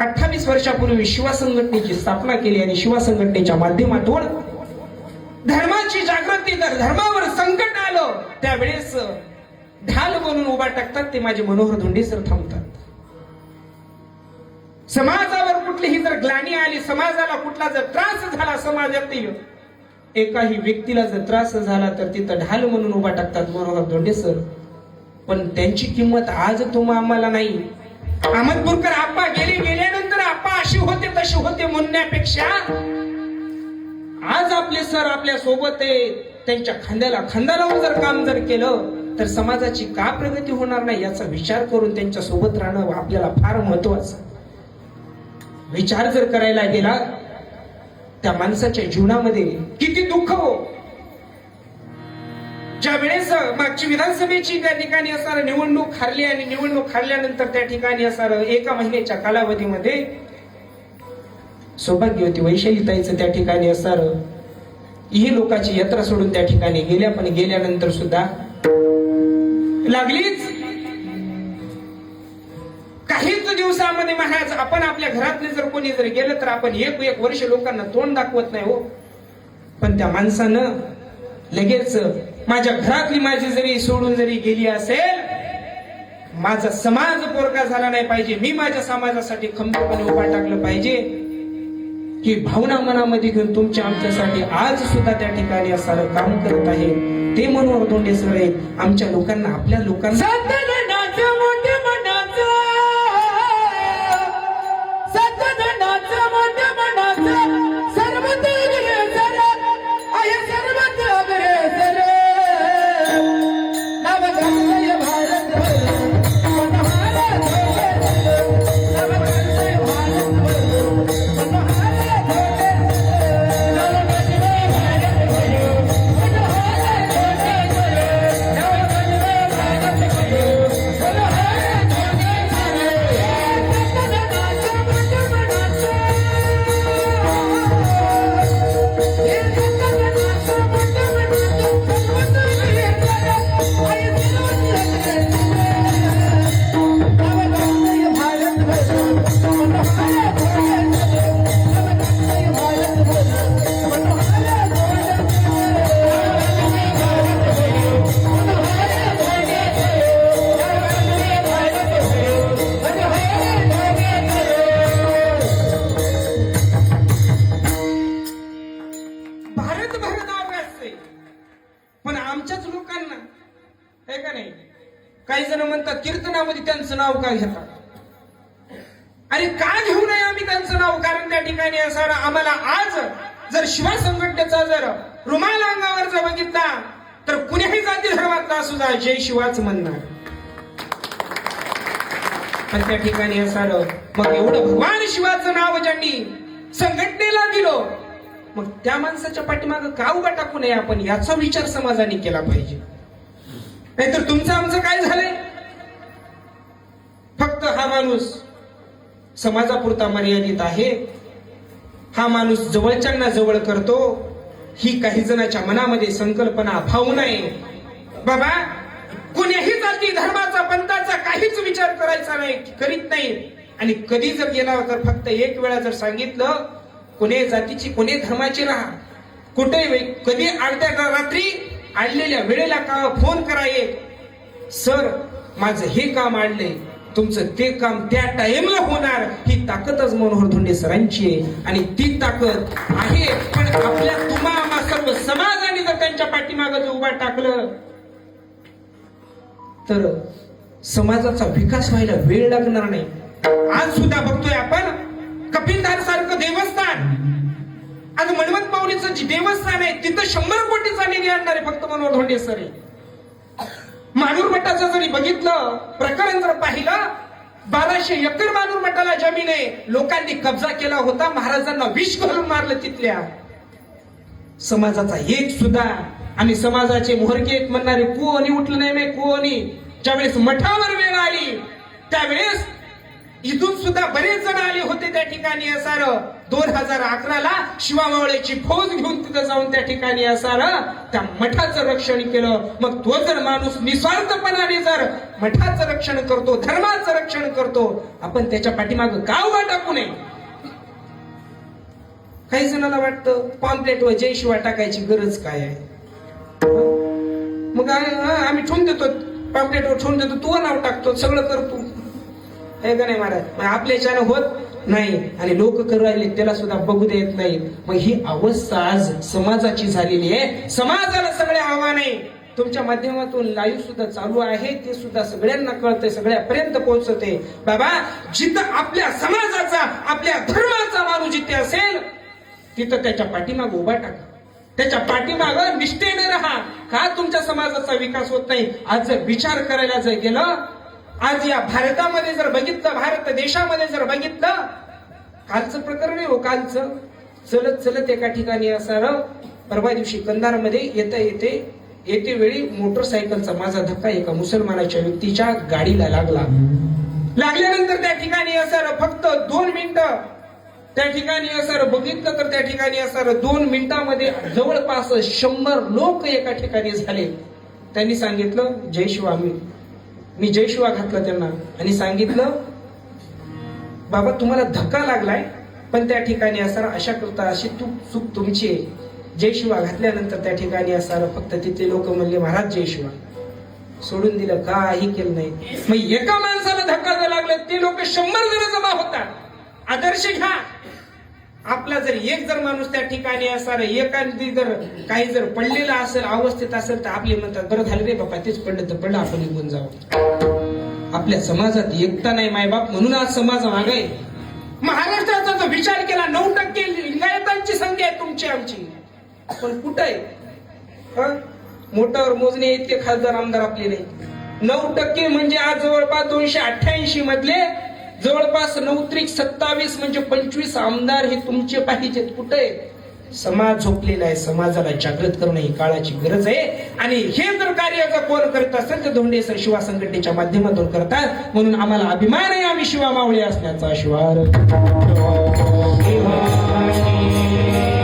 अठ्ठावीस वर्षापूर्वी शिवा संघटनेची स्थापना केली आणि शिवा संघटनेच्या माध्यमातून धर्माची जागृती जर धर्मावर संकट आलं त्यावेळेस ढाल बनून उभा टाकतात ते माझे मनोहर धोंडे सर थांबतात. समाजावर कुठलीही जर ग्लानी आली समाजाला कुठला जर त्रास झाला समाजातील एकाही व्यक्तीला जर त्रास झाला तर तिथं ढाल म्हणून उभा टाकतात मनोहर धोंडे सर पण त्यांची किंमत आज तुम्हाला आम्हाला नाही. अहमदपूरकर आप्पा गेले गेल्यानंतर आप्पा अशी होते तशी होते म्हणण्यापेक्षा आज आपले सर आपल्यासोबत आहे. त्यांच्या खांद्याला खांदा लावून जर काम जर केलं तर समाजाची का प्रगती होणार नाही याचा विचार करून त्यांच्यासोबत राहणं आपल्याला फार महत्वाचं. विचार जर करायला गेला त्या माणसाच्या जीवनामध्ये किती दुःख हो. ज्या वेळेस मागची विधानसभेची त्या ठिकाणी असणार निवडणूक हरली आणि निवडणूक हरल्यानंतर त्या ठिकाणी असणार एका महिन्याच्या कालावधीमध्ये सौभाग्यवती वैशालीताईचं त्या ठिकाणी असणार ही लोकांची यात्रा सोडून त्या ठिकाणी गेल्या पण गेल्यानंतर सुद्धा लागलीच. काहीच दिवसामध्ये महाराज आपण आपल्या घरातले जर कोणी जर गेलं तर आपण एक एक वर्ष लोकांना तोंड दाखवत नाही हो. पण त्या माणसानं लगेच माझ्या घरातली माझी जरी सोडून जरी गेली असेल माझा समाज पोरका झाला नाही पाहिजे. मी माझ्या समाजासाठी खंबीरपणे उभा टाकलं पाहिजे की भावना मनामध्ये घेऊन तुमच्या आमच्यासाठी आज सुद्धा त्या ठिकाणी असणार काम करत आहे. ते मनोहर दोंडे सर आहेत. आमच्या लोकांना आपल्या लोकांना नाव का घेतात अरे का घेऊ नये आम्ही त्यांचं नाव? कारण त्या ठिकाणी असणार आम्हाला आज जर शिवा संघटनेचा जर रुमाल अंगावर जर बघितला तर कुणीही जाती धर्मातला सुद्धा जय शिवाच म्हणणार. पण त्या ठिकाणी असणार मग एवढं भगवान शिवाचं नाव ज्यांनी संघटनेला दिलं मग त्या माणसाच्या पाठीमागं का उभा टाकू नये आपण? याचा विचार समाजाने केला पाहिजे. नाहीतर तुमचं आमचं काय झालंय फक्त हा माणूस समाजापुरता मर्यादित आहे. हा माणूस जवळच्यांना जवळ करतो. ही काही जणांच्या मनामध्ये संकल्पना भाऊ नये. बाबा कुणीही जाती धर्माचा पंथाचा काहीच विचार करायचा नाही करीत नाही. आणि कधी जर गेला तर फक्त एक वेळा जर सांगितलं कोणे जातीची कोणे धर्माची राहा. कुठे कधी अर्ध्या रात्री आणलेल्या वेळेला का फोन करा एक सर माझं हे काम आणलंय. तुमचं ते काम त्या टाइमला होणार. ही ताकदच मनोहर धोंडे सरांची आहे. आणि ती ताकद आहे. पण आपल्या तुम्हा सर्व समाजाने जर त्यांच्या पाठीमागं उभा टाकलं तर समाजाचा विकास व्हायला वेळ लागणार नाही. आज सुद्धा बघतोय आपण कपिलधार सारखं देवस्थान. आज मणवत माऊलीचं जे देवस्थान आहे तिथं शंभर कोटीचा निधी आणणारे फक्त मनोहर धोंडे सर आहे मानूर मठाचं जरी बघितलं प्रकरण जर पाहिलं बाराशे एकर मानूर मठाला जमीन आहे लोकांनी कब्जा केला होता महाराजांना विष घालून मारलं तिथल्या. समाजाचा एक सुद्धा. आणि समाजाचे मोहरके म्हणणारे कुवनी उठलं नाही मे कुवनी. ज्यावेळेस मठावर वेळ आली त्यावेळेस इथून सुद्धा बरेच जण आले होते त्या ठिकाणी असार दोन हजार अकराला शिवामावळ्याची फौज घेऊन तिथं जाऊन त्या ठिकाणी असार त्या मठाचं रक्षण केलं. मग तो जर माणूस निस्वार्थपणाने जर मठाचं रक्षण करतो धर्माचं रक्षण करतो आपण त्याच्या पाठीमाग का उभा टाकू नये? काही जणांना वाटतं पॉम्पलेट व जय शिवा टाकायची गरज काय आहे? मग आम्ही ठेवून देतो पॉम्पलेटवर ठेवून देतो तू नाव टाकतो सगळं करतो. हे का नाही महाराज? मग आपल्याच्यानं होत नाही. आणि लोक करू राहिले त्याला सुद्धा बघू देत नाही. मग ही अवस्था आज समाजाची झालेली आहे. समाजाला सगळे आव्हान आहे तुमच्या माध्यमातून लाईव्ह सुद्धा चालू आहे. ते सुद्धा सगळ्यांना कळतंय सगळ्यापर्यंत पोहोचते बाबा जिथं आपल्या समाजाचा आपल्या धर्माचा माणूस जिथे असेल तिथं त्याच्या पाठीमाग उभा टाका. त्याच्या पाठीमाग निष्ठेने राहा. का तुमच्या समाजाचा विकास होत नाही? आज जर विचार करायला जर गेलं आज या भारतामध्ये जर बघितलं भारत देशामध्ये जर बघितलं कालचं प्रकरण आहे हो कालचं. चलत चलत एका ठिकाणी असणार परवा दिवशी कंधारमध्ये येता येते येते वेळी मोटरसायकलचा माझा धक्का एका मुसलमानाच्या व्यक्तीच्या गाडीला लागला. लागल्यानंतर त्या ठिकाणी असणार फक्त दोन मिनिटं. त्या ठिकाणी असणार बघितलं तर त्या ठिकाणी असणार दोन मिनिटांमध्ये जवळपास शंभर लोक एका ठिकाणी झाले. त्यांनी सांगितलं जय शिवा मी जयशिवा घातलं त्यांना. आणि सांगितलं बाबा तुम्हाला धक्का लागलाय पण त्या ठिकाणी असणार अशा करता अशी चूक चूक तुमची आहे. जयशिवा घातल्यानंतर त्या ठिकाणी असणार फक्त तिथे लोक म्हणले महाराज जयशिवा सोडून दिलं काही केलं नाही. मग एका माणसाला धक्का लागलं लागला ते लोक शंभर जण जमा होतात. आदर्श घ्या. आपला जर एक जर माणूस त्या ठिकाणी असणार एखादी जर काही जर पडलेला असेल अवस्थेत असेल तर आपले म्हणतात बरं झालं रे बाबा तेच पडलं तर पडलं आपण निघून जावं आपल्या समाजात एकता नाही मायबाप. म्हणून आज समाज मागे महाराष्ट्राचा जो विचार केला नऊ टक्के लिंगायतांची संख्या आहे तुमची आमची. पण कुठं आहे? मोठ्यावर मोजणे इतके खासदार आमदार आपले नाही नऊ टक्के म्हणजे आज जवळपास दोनशे अठ्ठ्याऐंशी मधले जवळपास नऊ त्रिक सत्तावीस म्हणजे पंचवीस आमदार हे तुमचे पाहिजेत. कुठे? आहे? समाज झोपलेला आहे. समाजाला जागृत करणं ही काळाची गरज आहे. आणि हे जर कार्य जर कोण करत असेल तर धोंडे सर शिवा संघटनेच्या माध्यमातून करतात. म्हणून आम्हाला अभिमान आहे. आम्ही शिवा मावळे असण्याचा शिवार